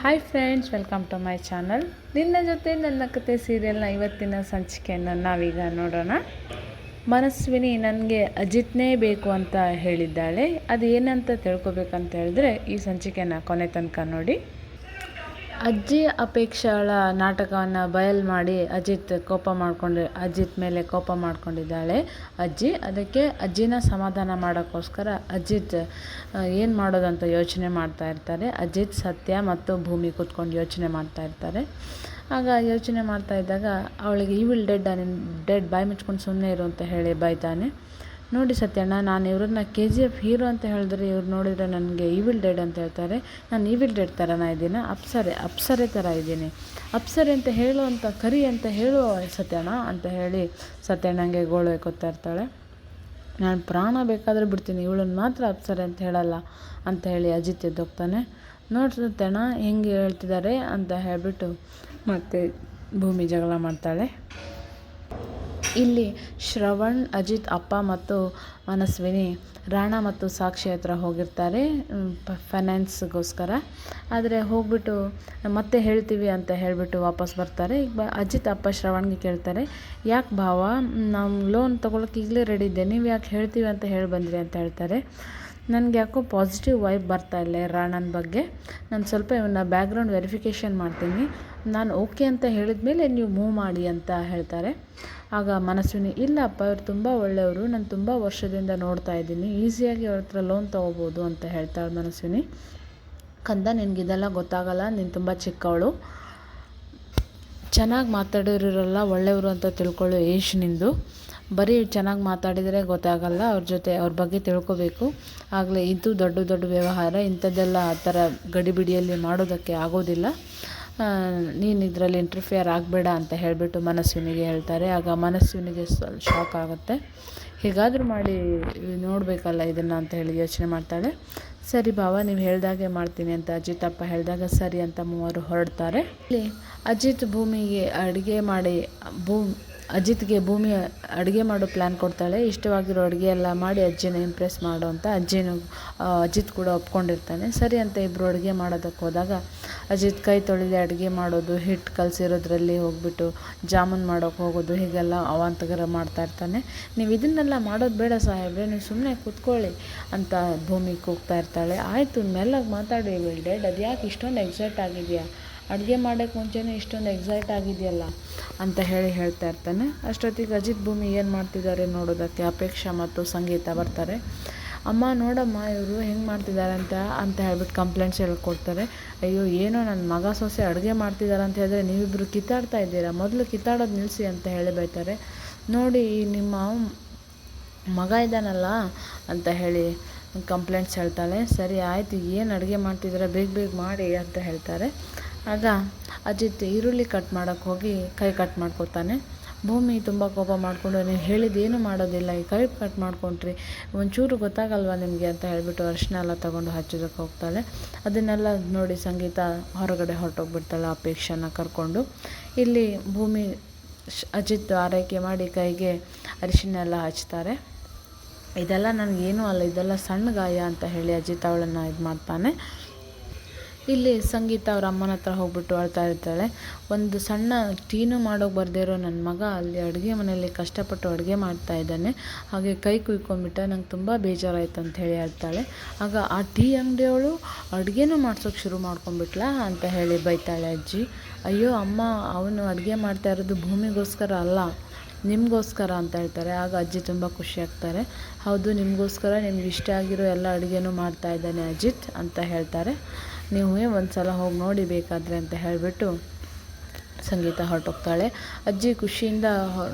Hi friends welcome to my channel ನಿನ್ನ ಜೊತೆ ನನ್ನ ಕತೆ ಸೀರಿಯಲ್ನ ಇವತ್ತಿನ ಸಂಚಿಕೆಯನ್ನು ನಾವೀಗ ನೋಡೋಣ. ಮನಸ್ವಿನಿ ನನಗೆ ಅಜಿತ್ನೇ ಬೇಕು ಅಂತ ಹೇಳಿದ್ದಾಳೆ. ಅದು ಏನಂತ ತಿಳ್ಕೊಬೇಕಂತ ಹೇಳಿದ್ರೆ ಈ ಸಂಚಿಕೆನ ಕೊನೆ ತನಕ ನೋಡಿ. ಅಜ್ಜಿ ಅಪೇಕ್ಷೆಗಳ ನಾಟಕವನ್ನು ಬಯಲು ಮಾಡಿ ಅಜಿತ್ ಕೋಪ ಮಾಡಿಕೊಂಡು, ಅಜಿತ್ ಮೇಲೆ ಕೋಪ ಮಾಡಿಕೊಂಡಿದ್ದಾಳೆ. ಅಜ್ಜಿ, ಅದಕ್ಕೆ ಅಜ್ಜಿನ ಸಮಾಧಾನ ಮಾಡೋಕ್ಕೋಸ್ಕರ ಅಜಿತ್ ಏನು ಮಾಡೋದಂತ ಯೋಚನೆ ಮಾಡ್ತಾ ಇರ್ತಾರೆ. ಅಜಿತ್ ಸತ್ಯ ಮತ್ತು ಭೂಮಿ ಕೂತ್ಕೊಂಡು ಯೋಚನೆ ಮಾಡ್ತಾ ಇರ್ತಾರೆ. ಆಗ ಯೋಚನೆ ಮಾಡ್ತಾ ಇದ್ದಾಗ ಅವಳಿಗೆ ಈ ವಿಲ್ ಡೆಡ್ ಡೆಡ್ ಬಾಯಿ ಮುಚ್ಕೊಂಡು ಸುಮ್ಮನೆ ಇರು ಅಂತ ಹೇಳಿ ಬೈತಾನೆ. ನೋಡಿ ಸತ್ಯಣ್ಣ, ನಾನು ಇವ್ರನ್ನ ಕೆ ಜಿ ಎಫ್ ಹೀರೋ ಅಂತ ಹೇಳಿದ್ರೆ ಇವ್ರು ನೋಡಿದರೆ ನನಗೆ ಈವಿಲ್ ಡೆಡ್ ಅಂತ ಹೇಳ್ತಾರೆ. ನಾನು ಈವಿಲ್ ಡೆಡ್ ಥರನ ಇದ್ದೀನಿ? ಅಪ್ಸರೆ ಅಪ್ಸರೆ ಥರ ಇದ್ದೀನಿ. ಅಪ್ಸರೆ ಅಂತ ಹೇಳು ಅಂತ ಕರಿ ಅಂತ ಹೇಳು ಸತ್ಯಣ್ಣ ಅಂತ ಹೇಳಿ ಸತ್ಯಣ್ಣಂಗೆ ಗೋಳು ಕೊತ್ತಾ ಇರ್ತಾಳೆ. ನಾನು ಪ್ರಾಣ ಬೇಕಾದರೆ ಬಿಡ್ತೀನಿ ಇವಳನ್ನ ಮಾತ್ರ ಅಪ್ಸರೆ ಅಂತ ಹೇಳಲ್ಲ ಅಂತ ಹೇಳಿ ಅಜಿತ್ ಎದ್ದೋಗ್ತಾನೆ. ನೋಡಿ ಸತ್ಯಣ್ಣ, ಹೆಂಗೆ ಹೇಳ್ತಿದ್ದಾರೆ ಅಂತ ಹೇಳಿಬಿಟ್ಟು ಮತ್ತೆ ಭೂಮಿ ಜಗಳ ಮಾಡ್ತಾಳೆ. ಇಲ್ಲಿ ಶ್ರವಣ್, ಅಜಿತ್, ಅಪ್ಪ ಮತ್ತು ಮನಸ್ವಿನಿ ರಾಣಾ ಮತ್ತು ಸಾಕ್ಷಿ ಹತ್ರ ಹೋಗಿರ್ತಾರೆ ಫೈನಾನ್ಸ್ಗೋಸ್ಕರ ಆದರೆ ಹೋಗ್ಬಿಟ್ಟು ಮತ್ತೆ ಹೇಳ್ತೀವಿ ಅಂತ ಹೇಳಿಬಿಟ್ಟು ವಾಪಸ್ ಬರ್ತಾರೆ. ಈಗ ಅಜಿತ್, ಅಪ್ಪ, ಶ್ರವಣ್ಗೆ ಕೇಳ್ತಾರೆ, ಯಾಕೆ ಭಾವ ನಾವು ಲೋನ್ ತೊಗೊಳಕ್ಕೆ ಈಗಲೇ ರೆಡಿ ಇದ್ದೆ, ನೀವು ಯಾಕೆ ಹೇಳ್ತೀವಿ ಅಂತ ಹೇಳಿ ಬಂದಿರಿ ಅಂತ ಹೇಳ್ತಾರೆ. ನನಗೆ ಯಾಕೋ ಪಾಸಿಟಿವ್ ವೈಬ್ ಬರ್ತಾ ಇಲ್ಲ ರಾಣನ ಬಗ್ಗೆ. ನಾನು ಸ್ವಲ್ಪ ಇವನ್ನ ಬ್ಯಾಕ್ಗ್ರೌಂಡ್ ವೆರಿಫಿಕೇಷನ್ ಮಾಡ್ತೀನಿ. ನಾನು ಓಕೆ ಅಂತ ಹೇಳಿದ ಮೇಲೆ ನೀವು ಮೂವ್ ಮಾಡಿ ಅಂತ ಹೇಳ್ತಾರೆ. ಆಗ ಮನಸ್ವಿನಿ ಇಲ್ಲಪ್ಪ ಇವರು ತುಂಬ ಒಳ್ಳೆಯವರು. ನಾನು ತುಂಬ ವರ್ಷದಿಂದ ನೋಡ್ತಾ ಇದ್ದೀನಿ. ಈಸಿಯಾಗಿ ಅವ್ರ ಹತ್ರ ಲೋನ್ ತೊಗೋಬೋದು ಅಂತ ಹೇಳ್ತಾಳೆ ಮನಸ್ವಿನಿ. ಕಂದ ನಿನಗಿದೆಲ್ಲ ಗೊತ್ತಾಗಲ್ಲ. ನೀನು ತುಂಬ ಚಿಕ್ಕವಳು. ಚೆನ್ನಾಗಿ ಮಾತಾಡೋರಿರಲ್ಲ, ಒಳ್ಳೆಯವರು ಅಂತ ತಿಳ್ಕೊಳ್ಳೋ ಏಜ್ ನಿಂದು. ಬರೀ ಚೆನ್ನಾಗಿ ಮಾತಾಡಿದರೆ ಗೊತ್ತಾಗಲ್ಲ, ಅವ್ರ ಜೊತೆ ಅವ್ರ ಬಗ್ಗೆ ತಿಳ್ಕೊಬೇಕು. ಆಗಲೇ ಇದು ದೊಡ್ಡ ದೊಡ್ಡ ವ್ಯವಹಾರ, ಇಂಥದ್ದೆಲ್ಲ ಆ ಥರ ಗಡಿಬಿಡಿಯಲ್ಲಿ ಮಾಡೋದಕ್ಕೆ ಆಗೋದಿಲ್ಲ. ನೀನು ಇದರಲ್ಲಿ ಇಂಟರ್ಫಿಯರ್ ಆಗಬೇಡ ಅಂತ ಹೇಳಿಬಿಟ್ಟು ಮನಸ್ವಿನಿಗೆ ಹೇಳ್ತಾರೆ. ಆಗ ಮನಸ್ವಿನಿಗೆ ಸ್ವಲ್ಪ ಶಾಕ್ ಆಗುತ್ತೆ. ಹೇಗಾದರೂ ಮಾಡಿ ನೋಡಬೇಕಲ್ಲ ಇದನ್ನು ಅಂತ ಹೇಳಿ ಯೋಚನೆ ಮಾಡ್ತಾಳೆ. ಸರಿ ಬಾವ ನೀವು ಹೇಳ್ದಾಗೆ ಮಾಡ್ತೀನಿ ಅಂತ ಅಜಿತಪ್ಪ ಹೇಳಿದಾಗ ಸರಿ ಅಂತ ಮೂವರು ಹೊರಡ್ತಾರೆ. ಇಲ್ಲಿ ಅಜಿತ್ ಭೂಮಿಗೆ ಅಡುಗೆ ಮಾಡಿ, ಭೂ ಅಜಿತ್ಗೆ ಭೂಮಿ ಅಡುಗೆ ಮಾಡೋ ಪ್ಲ್ಯಾನ್ ಕೊಡ್ತಾಳೆ. ಇಷ್ಟವಾಗಿರೋ ಅಡುಗೆ ಎಲ್ಲ ಮಾಡಿ ಅಜ್ಜಿನ ಇಂಪ್ರೆಸ್ ಮಾಡೋ ಅಂತ ಅಜ್ಜಿನೂ ಅಜಿತ್ ಕೂಡ ಒಪ್ಕೊಂಡಿರ್ತಾನೆ. ಸರಿ ಅಂತ ಇಬ್ಬರು ಅಡುಗೆ ಮಾಡೋದಕ್ಕೆ ಹೋದಾಗ ಅಜಿತ್ ಕೈ ತೊಳೆದೇ ಅಡುಗೆ ಮಾಡೋದು ಹಿಟ್ಟು ಕಲಸಿರೋದ್ರಲ್ಲಿ ಹೋಗ್ಬಿಟ್ಟು ಜಾಮೂನ್ ಮಾಡೋಕ್ಕೆ ಹೋಗೋದು, ಹೀಗೆಲ್ಲ ಅವಾಂತಗರ ಮಾಡ್ತಾ ಇರ್ತಾನೆ. ನೀವು ಇದನ್ನೆಲ್ಲ ಮಾಡೋದು ಬೇಡ ಸಾಹೇಬ್ರೆ, ನೀವು ಸುಮ್ಮನೆ ಕೂತ್ಕೊಳ್ಳಿ ಅಂತ ಭೂಮಿ ಕೂಗ್ತಾ ಇರ್ತಾಳೆ. ಆಯಿತು, ಮೆಲ್ಲಾಗಿ ಮಾತಾಡಿ ಡ್ಯಾಡ್ ಅದು ಯಾಕೆ ಇಷ್ಟೊಂದು ಎಕ್ಸೈಟ್ ಆಗಿದೆಯಾ? ಅಡುಗೆ ಮಾಡೋಕ್ಕೆ ಮುಂಚೆನೇ ಇಷ್ಟೊಂದು ಎಕ್ಸೈಟ್ ಆಗಿದೆಯಲ್ಲ ಅಂತ ಹೇಳಿ ಹೇಳ್ತಾ ಇರ್ತಾನೆ. ಅಷ್ಟೊತ್ತಿಗೆ ಅಜಿತ್ ಭೂಮಿ ಏನು ಮಾಡ್ತಿದ್ದಾರೆ ನೋಡೋದಕ್ಕೆ ಅಪೇಕ್ಷಾ ಮತ್ತು ಸಂಗೀತ ಬರ್ತಾರೆ. ಅಮ್ಮ, ನೋಡಮ್ಮ, ಇವರು ಹೆಂಗೆ ಮಾಡ್ತಿದ್ದಾರೆ ಅಂತ ಅಂತ ಹೇಳ್ಬಿಟ್ಟು ಕಂಪ್ಲೇಂಟ್ಸ್ ಹೇಳ್ಕೊಡ್ತಾರೆ. ಅಯ್ಯೋ, ಏನೋ ನನ್ನ ಮಗ ಸೊಸೆ ಅಡುಗೆ ಮಾಡ್ತಿದ್ದಾರೆ ಅಂತ ಹೇಳಿದ್ರೆ ನೀವಿಬ್ಬರು ಕಿತ್ತಾಡ್ತಾ ಇದ್ದೀರಾ? ಮೊದಲು ಕಿತ್ತಾಡೋದು ನಿಲ್ಲಿಸಿ ಅಂತ ಹೇಳಿ ಬೈತಾರೆ. ನೋಡಿ, ನಿಮ್ಮ ಮಗ ಇದ್ದಾನಲ್ಲ ಅಂತ ಹೇಳಿ ಕಂಪ್ಲೇಂಟ್ಸ್ ಹೇಳ್ತಾಳೆ. ಸರಿ, ಆಯಿತು, ಏನು ಅಡುಗೆ ಮಾಡ್ತಿದ್ದೀರಾ? ಬೇಗ ಬೇಗ ಮಾಡಿ ಅಂತ ಹೇಳ್ತಾರೆ. ಆಗ ಅಜಿತ್ ಈರುಳ್ಳಿ ಕಟ್ ಮಾಡೋಕ್ಕೆ ಹೋಗಿ ಕೈ ಕಟ್ ಮಾಡ್ಕೊತಾನೆ. ಭೂಮಿ ತುಂಬ ಕೋಪ ಮಾಡಿಕೊಂಡು, ನೀವು ಹೇಳಿದ್ದೇನು ಮಾಡೋದಿಲ್ಲ, ಈ ಕೈ ಕಟ್ ಮಾಡ್ಕೊಂಡ್ರಿ. ಒಂಚೂರು ಗೊತ್ತಾಗಲ್ವಾ ನಿಮಗೆ? ಅಂತ ಹೇಳಿಬಿಟ್ಟು ಅರಿಶಿನ ಎಲ್ಲ ತೊಗೊಂಡು ಹಚ್ಚೋದಕ್ಕೆ ಹೋಗ್ತಾಳೆ. ಅದನ್ನೆಲ್ಲ ನೋಡಿ ಸಂಗೀತ ಹೊರಗಡೆ ಹೊರಟೋಗ್ಬಿಡ್ತಾಳೆ ಅಪೇಕ್ಷೆನ ಕರ್ಕೊಂಡು. ಇಲ್ಲಿ ಭೂಮಿ ಅಜಿತ್ ಆರೈಕೆ ಮಾಡಿ ಕೈಗೆ ಅರಿಶಿನ ಎಲ್ಲ ಹಚ್ತಾರೆ. ಇದೆಲ್ಲ ನನಗೇನು ಅಲ್ಲ, ಇದೆಲ್ಲ ಸಣ್ಣ ಗಾಯ ಅಂತ ಹೇಳಿ ಅಜಿತ್ ಅವಳನ್ನು ಇದು ಮಾಡ್ತಾನೆ ಇಲ್ಲಿ ಸಂಗೀತ ಅವ್ರ ಅಮ್ಮನ ಹತ್ರ ಹೋಗ್ಬಿಟ್ಟು ಅಳ್ತಾ ಇರ್ತಾಳೆ. ಒಂದು ಸಣ್ಣ ಟೀನು ಮಾಡೋಕೆ ಬರದೇ ಇರೋ ನನ್ನ ಮಗ ಅಲ್ಲಿ ಅಡುಗೆ ಮನೆಯಲ್ಲಿ ಕಷ್ಟಪಟ್ಟು ಅಡುಗೆ ಮಾಡ್ತಾ ಇದ್ದಾನೆ. ಹಾಗೆ ಕೈ ಕುಯ್ಕೊಂಡ್ಬಿಟ್ಟ ನಂಗೆ ತುಂಬ ಬೇಜಾರಾಯ್ತು ಅಂತ ಹೇಳಿ ಹೇಳ್ತಾಳೆ. ಆಗ ಆ ಟೀ ಅಂಗಡಿಯವಳು ಅಡುಗೆನೂ ಮಾಡ್ಸೋಕೆ ಶುರು ಮಾಡ್ಕೊಂಡ್ಬಿಟ್ಲ ಅಂತ ಹೇಳಿ ಬೈತಾಳೆ ಅಜ್ಜಿ. ಅಯ್ಯೋ ಅಮ್ಮ, ಅವನು ಅಡುಗೆ ಮಾಡ್ತಾ ಇರೋದು ಭೂಮಿಗೋಸ್ಕರ ಅಲ್ಲ, ನಿಮಗೋಸ್ಕರ ಅಂತ ಹೇಳ್ತಾರೆ. ಆಗ ಅಜ್ಜಿ ತುಂಬ ಖುಷಿ ಆಗ್ತಾರೆ. ಹೌದು, ನಿಮಗೋಸ್ಕರ ನಿಮ್ಗೆ ಇಷ್ಟ ಆಗಿರೋ ಎಲ್ಲ ಅಡುಗೆನೂ ಮಾಡ್ತಾ ಇದ್ದಾನೆ ಅಜಿತ್ ಅಂತ ಹೇಳ್ತಾರೆ. ನೀವು ಒಂದು ಸಲ ಹೋಗಿ ನೋಡಿ ಬೇಕಾದರೆ ಅಂತ ಹೇಳಿಬಿಟ್ಟು ಸಂಗೀತ ಹೊರಟೋಗ್ತಾಳೆ. ಅಜ್ಜಿ ಖುಷಿಯಿಂದ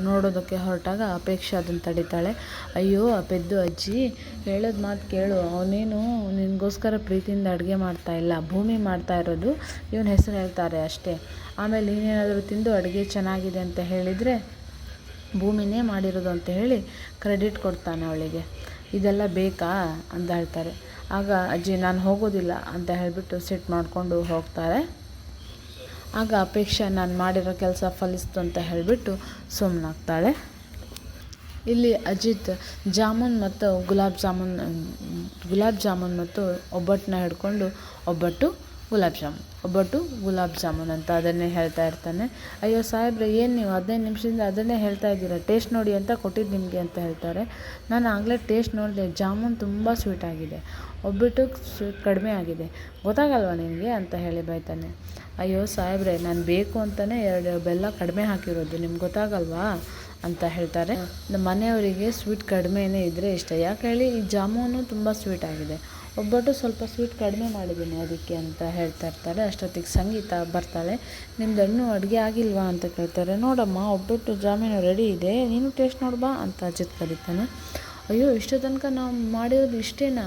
ನೋಡೋದಕ್ಕೆ ಹೊರಟಾಗ ಅಪೇಕ್ಷೆ ಅದನ್ನು ತಡಿತಾಳೆ. ಅಯ್ಯೋ ಪೆದ್ದು ಅಜ್ಜಿ, ಹೇಳೋದು ಮಾತು ಕೇಳು. ಅವನೇನು ನಿನಗೋಸ್ಕರ ಪ್ರೀತಿಯಿಂದ ಅಡುಗೆ ಮಾಡ್ತಾ ಇಲ್ಲ. ಭೂಮಿ ಮಾಡ್ತಾ ಇರೋದು ಇವನ ಹೆಸರು ಹೇಳ್ತಾರೆ ಅಷ್ಟೇ. ಆಮೇಲೆ ಇನ್ನೇನಾದರೂ ತಿಂದು ಅಡುಗೆ ಚೆನ್ನಾಗಿದೆ ಅಂತ ಹೇಳಿದರೆ ಭೂಮಿನೇ ಮಾಡಿರೋದು ಅಂತ ಹೇಳಿ ಕ್ರೆಡಿಟ್ ಕೊಡ್ತಾನೆ ಅವಳಿಗೆ. ಇದೆಲ್ಲ ಬೇಕಾ? ಅಂತ ಹೇಳ್ತಾರೆ ಆಗ ಅಜ್ಜಿ, ನಾನು ಹೋಗೋದಿಲ್ಲ ಅಂತ ಹೇಳಿಬಿಟ್ಟು ಸಿಟ್ಟು ಮಾಡಿಕೊಂಡು ಹೋಗ್ತಾರೆ. ಆಗ ಅಪೇಕ್ಷೆ, ನಾನು ಮಾಡಿರೋ ಕೆಲಸ ಫಲಿಸ್ತು ಅಂತ ಹೇಳಿಬಿಟ್ಟು ಸುಮ್ಮನಾಗ್ತಾಳೆ ಇಲ್ಲಿ ಅಜಿತ್ ಜಾಮೂನ್ ಮತ್ತು ಗುಲಾಬ್ ಜಾಮೂನ್ ಗುಲಾಬ್ ಜಾಮೂನ್ ಮತ್ತು ಒಬ್ಬಟ್ಟನ್ನ ಹಿಡ್ಕೊಂಡು ಒಬ್ಬಟ್ಟು ಗುಲಾಬ್ ಜಾಮೂನ್. ಒಬ್ಬಟ್ಟು ಗುಲಾಬ್ ಜಾಮೂನ್ ಅಂತ ಅದನ್ನೇ ಹೇಳ್ತಾ ಇರ್ತಾನೆ. ಅಯ್ಯೋ ಸಾಹೇಬ್ರೆ, ಏನು ನೀವು ಹದಿನೈದು ನಿಮಿಷದಿಂದ ಅದನ್ನೇ ಹೇಳ್ತಾ ಇದ್ದೀರಾ? ಟೇಸ್ಟ್ ನೋಡಿ ಅಂತ ಕೊಟ್ಟಿದ್ದು ನಿಮಗೆ ಅಂತ ಹೇಳ್ತಾರೆ. ನಾನು ಆಗಲೇ ಟೇಸ್ಟ್ ನೋಡಿದೆ. ಜಾಮೂನ್ ತುಂಬ ಸ್ವೀಟ್ ಆಗಿದೆ. ಒಬ್ಬಟ್ಟು ಸ್ವೀಟ್ ಕಡಿಮೆ ಆಗಿದೆ. ಗೊತ್ತಾಗಲ್ವಾ ನಿನಗೆ ಅಂತ ಹೇಳಿ ಬೈತಾನೆ. ಅಯ್ಯೋ ಸಾಹೇಬ್ರೆ, ನಾನು ಬೇಕು ಅಂತಲೇ ಎರಡು ಬೆಲ್ಲ ಕಡಿಮೆ ಹಾಕಿರೋದು. ನಿಮ್ಗೆ ಗೊತ್ತಾಗಲ್ವಾ? ಅಂತ ಹೇಳ್ತಾರೆ. ನಮ್ಮ ಮನೆಯವರಿಗೆ ಸ್ವೀಟ್ ಕಡಿಮೆನೇ ಇದ್ದರೆ ಇಷ್ಟ. ಯಾಕೆ ಹೇಳಿ, ಈ ಜಾಮೂನು ತುಂಬ ಸ್ವೀಟ್ ಆಗಿದೆ. ಒಬ್ಬಟ್ಟು ಸ್ವಲ್ಪ ಸ್ವೀಟ್ ಕಡಿಮೆ ಮಾಡಿದ್ದೀನಿ ಅದಕ್ಕೆ ಅಂತ ಹೇಳ್ತಾ ಇರ್ತಾರೆ. ಅಷ್ಟೊತ್ತಿಗೆ ಸಂಗೀತ ಬರ್ತಾಳೆ. ನಿಮ್ದು ಹಣ್ಣು ಅಡುಗೆ ಆಗಿಲ್ವಾ ಅಂತ ಕೇಳ್ತಾರೆ. ನೋಡಮ್ಮ, ಒಬ್ಬಟ್ಟು ಜಾಮೀನು ರೆಡಿ ಇದೆ. ನೀನು ಟೇಸ್ಟ್ ನೋಡ್ಬಾ ಅಂತ ಅಜಿತ್ ಕರೀತಾನೆ. ಅಯ್ಯೋ, ಇಷ್ಟು ತನಕ ನಾವು ಮಾಡಿರೋದು ಇಷ್ಟೇನಾ?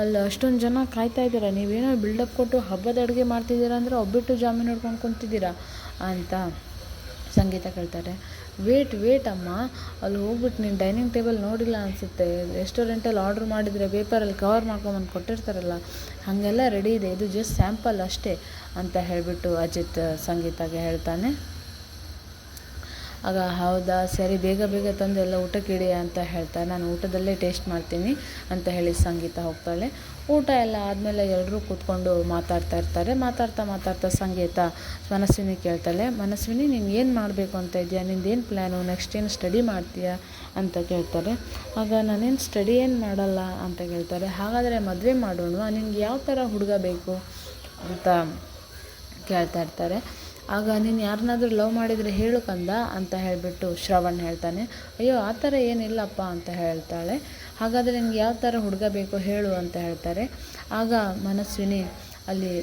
ಅಲ್ಲಿ, ಅಷ್ಟೊಂದು ಜನ ಕಾಯ್ತಾ ಇದ್ದೀರ? ನೀವೇನೋ ಬಿಲ್ಡಪ್ ಕೊಟ್ಟು ಹಬ್ಬದ ಅಡುಗೆ ಮಾಡ್ತಿದ್ದೀರಾ ಅಂದರೆ ಒಬ್ಬಟ್ಟು ಜಾಮೀನು ಹಿಡ್ಕೊಂಡು ಕುಂತಿದ್ದೀರಾ ಅಂತ ಸಂಗೀತ ಕೇಳ್ತಾರೆ. ವೇಟ್ ವೇಟ್ ಅಮ್ಮ. ಅಲ್ಲಿ ಹೋಗ್ಬಿಟ್ಟು ನೀನು ಡೈನಿಂಗ್ ಟೇಬಲ್ ನೋಡಿಲ್ಲ ಅನಿಸುತ್ತೆ. ರೆಸ್ಟೋರೆಂಟಲ್ಲಿ ಆರ್ಡ್ರ್ ಮಾಡಿದರೆ ಪೇಪರಲ್ಲಿ ಕವರ್ ಮಾಡ್ಕೊಂಬಂದು ಕೊಟ್ಟಿರ್ತಾರಲ್ಲ, ಹಾಗೆಲ್ಲ ರೆಡಿ ಇದೆ. ಇದು ಜಸ್ಟ್ ಸ್ಯಾಂಪಲ್ ಅಷ್ಟೇ ಅಂತ ಹೇಳಿಬಿಟ್ಟು ಅಜಿತ್ ಸಂಗೀತಾಗೆ ಹೇಳ್ತಾನೆ. ಆಗ ಹೌದಾ, ಸರಿ, ಬೇಗ ಬೇಗ ತಂದು ಎಲ್ಲ ಊಟಕ್ಕೆ ಇಡಿ ಅಂತ ಹೇಳ್ತಾರೆ ನಾನು ಊಟದಲ್ಲೇ ಟೇಸ್ಟ್ ಮಾಡ್ತೀನಿ ಅಂತ ಹೇಳಿ ಸಂಗೀತ ಹೋಗ್ತಾಳೆ. ಊಟ ಎಲ್ಲ ಆದಮೇಲೆ ಎಲ್ಲರೂ ಕೂತ್ಕೊಂಡು ಮಾತಾಡ್ತಾ ಇರ್ತಾರೆ. ಮಾತಾಡ್ತಾ ಮಾತಾಡ್ತಾ ಸಂಗೀತ ಮನಸ್ವಿನಿ ಕೇಳ್ತಾಳೆ, ಮನಸ್ವಿನಿ, ನೀನು ಏನು ಮಾಡಬೇಕು ಅಂತ ಇದೆಯಾ? ನಿಂದೇನು ಪ್ಲ್ಯಾನು ನೆಕ್ಸ್ಟ್ ಏನು ಸ್ಟಡಿ ಮಾಡ್ತೀಯಾ? ಅಂತ ಕೇಳ್ತಾರೆ. ಆಗ, ನಾನೇನು ಸ್ಟಡಿ ಏನು ಮಾಡಲ್ಲ? ಅಂತ ಕೇಳ್ತಾರೆ. ಹಾಗಾದರೆ ಮದುವೆ ಮಾಡೋಣ ನಿನಗೆ ಯಾವ ಥರ ಹುಡುಗ ಬೇಕು? ಅಂತ ಕೇಳ್ತಾ ಇರ್ತಾರೆ. ಆಗ ನೀನು ಯಾರನ್ನಾದರೂ ಲವ್ ಮಾಡಿದರೆ ಹೇಳು ಕಂದ ಅಂತ ಹೇಳಿಬಿಟ್ಟು ಶ್ರವಣ್ ಹೇಳ್ತಾನೆ. ಅಯ್ಯೋ, ಆ ಥರ ಏನಿಲ್ಲಪ್ಪ ಅಂತ ಹೇಳ್ತಾಳೆ. ಹಾಗಾದರೆ ನಿಮ್ಗೆ ಯಾವ ಥರ ಹುಡುಗ ಬೇಕು ಹೇಳು ಅಂತ ಹೇಳ್ತಾರೆ. ಆಗ ಮನಸ್ವಿನಿ ಅಲ್ಲಿ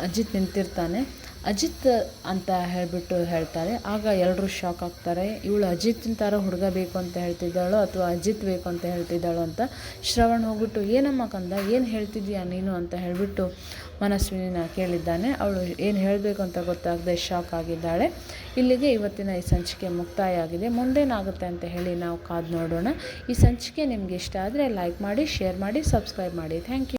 ಅಜಿತ್ ನಿಂತಿರ್ತಾನೆ. ಅಜಿತ್ ಅಂತ ಹೇಳಿಬಿಟ್ಟು ಹೇಳ್ತಾರೆ. ಆಗ ಎಲ್ಲರೂ ಶಾಕ್ ಆಗ್ತಾರೆ. ಇವಳು ಅಜಿತ್ನ ಥರ ಹುಡುಗ ಬೇಕು ಅಂತ ಹೇಳ್ತಿದ್ದಾಳೋ ಅಥವಾ ಅಜಿತ್ ಬೇಕು ಅಂತ ಹೇಳ್ತಿದ್ದಾಳೋ ಅಂತ ಶ್ರವಣ್ ಹೋಗ್ಬಿಟ್ಟು, ಏನಮ್ಮ ಕಂದ, ಏನು ಹೇಳ್ತಿದ್ಯಾ ನೀನು? ಅಂತ ಹೇಳಿಬಿಟ್ಟು ಮನಸ್ವಿನಿನ ಕೇಳಿದ್ದಾನೆ. ಅವಳು ಏನು ಹೇಳಬೇಕು ಅಂತ ಗೊತ್ತಾಗದೆ ಶಾಕ್ ಆಗಿದ್ದಾಳೆ. ಇಲ್ಲಿಗೆ ಇವತ್ತಿನ ಈ ಸಂಚಿಕೆ ಮುಕ್ತಾಯ ಆಗಿದೆ ಮುಂದೇನಾಗುತ್ತೆ ಅಂತ ಹೇಳಿ ನಾವು ಕಾದು ನೋಡೋಣ. ಈ ಸಂಚಿಕೆ ನಿಮಗೆ ಇಷ್ಟ ಆದರೆ ಲೈಕ್ ಮಾಡಿ, ಶೇರ್ ಮಾಡಿ, ಸಬ್ಸ್ಕ್ರೈಬ್ ಮಾಡಿ. Thank you.